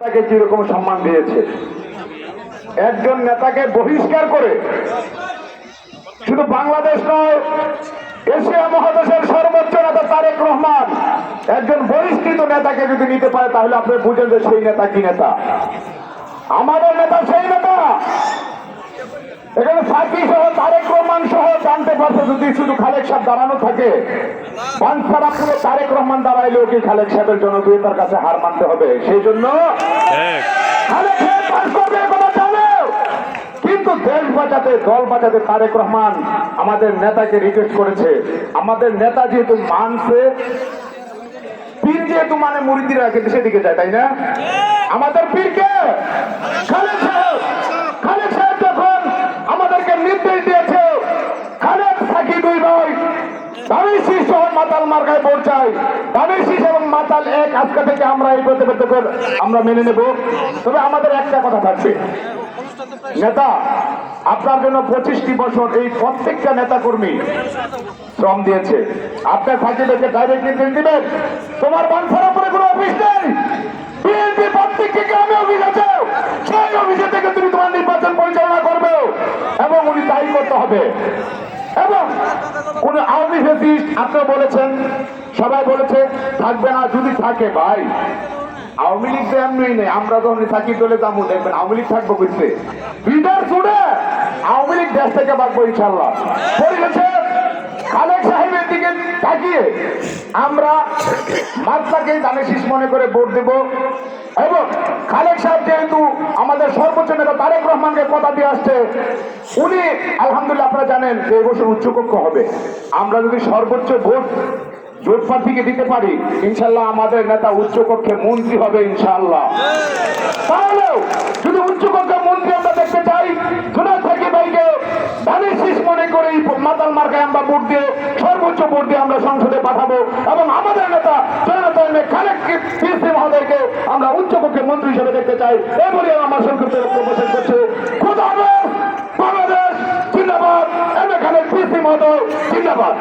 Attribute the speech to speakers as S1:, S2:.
S1: তাকে যেরকম সম্মান দিয়েছে? একজন নেতাকে বহিষ্কার করে, শুধু বাংলাদেশ নয়, এশিয়া মহাদেশের সর্বোচ্চ নেতা তারেক রহমান, একজন বহিষ্কৃত নেতাকে যদি নিতে পারে, তাহলে আপনি বুঝেন যে সেই নেতা কি নেতা? আমাদের নেতা সেই নেতা। যদি শুধু খালেক সাহেব দাঁড়ানো থাকে বাঞ্ছারা পুরো তারেক রহমান দাঁড়াইলেও কি খালেক সাহেবের জন্য তার কাছে হার মানতে হবে? সেই জন্য কিন্তু দেশ বাঁচাতে দল বাঁচাতে তারেক রহমান আমাদের নেতাকে রিকোয়েস্ট করেছে। আমাদের নেতা যেহেতু মানছে পীর যেহেতু মানে মুরিদিরা কিন্তু সেদিকে যায় তাই না? আমাদের পীরকে খালেক সাহেব খালেক সাহেব যখন আমাদেরকে নির্দেশ দিয়েছে খালেক সাকি দুই ভাই তবে আমাদের একটা কথা থাকবে আপনার জন্য পঁচিশটি বছর এই প্রত্যেকটা নেতা কর্মী শ্রম দিয়েছে। আপনার সাকিবকে ডাইরেক্ট নির্দেশ দিবেন। তোমার বানসারা পরে কোনো অফিস নেই। বিএনপি প্রত্যেকটি গ্রামে অফিস সেই অফিসে থেকে তুমি তোমার নির্বাচন পরিচালনা করবে এবং উনি তাই করতে হবে। আওয়ামী ফেসিস্ট আপনারা বলেছেন, সবাই বলেছে, থাকবে না, যদি থাকে, ভাই। আওয়ামী লীগ এমনি নেই, আমরা যখন থাকি, চলে যাব, দেখবেন আওয়ামী লীগ থাকব বুঝতে লিডার জুড়ে আওয়ামী লীগ দেশ থেকে বাঁচবো ইনশাল্লাহ পরিবেশে খালেক সাহেবের দিকে তাকিয়ে আমরা মাত্রাকে দানে শীষ মনে করে ভোট দেব এবং খালেক সাহেব যেহেতু আমাদের সর্বোচ্চ নেতা তারেক রহমানকে কথা দিয়ে আসছে, উনি, আলহামদুলিল্লাহ আপনারা জানেন যে এবছর উচ্চকক্ষ হবে। আমরা যদি সর্বোচ্চ ভোট জোট প্রার্থীকে দিতে পারি, ইনশাল্লাহ আমাদের নেতা উচ্চকক্ষে মন্ত্রী হবে ইনশাল্লাহ। তাহলেও যদি উচ্চকক্ষে মন্ত্রী আমরা দেখতে চাই জোনার থেকে ভাইকে ধানের শীষ মনে করে মাতাল মার্কায় আমরা ভোট দিয়ে, সর্বোচ্চ ভোট দিয়ে আমরা সংসদে পাঠাবো এবং আমাদের নেতা জনতা খালেক মন্ত্রী হিসেবে দেখতে চাই। এই বলে আমার সংক্ষিপ্ত বক্তব্য করছে। করছে বাংলাদেশ জিন্দাবাদ। এখানে কৃষি মতো জিন্দাবাদ।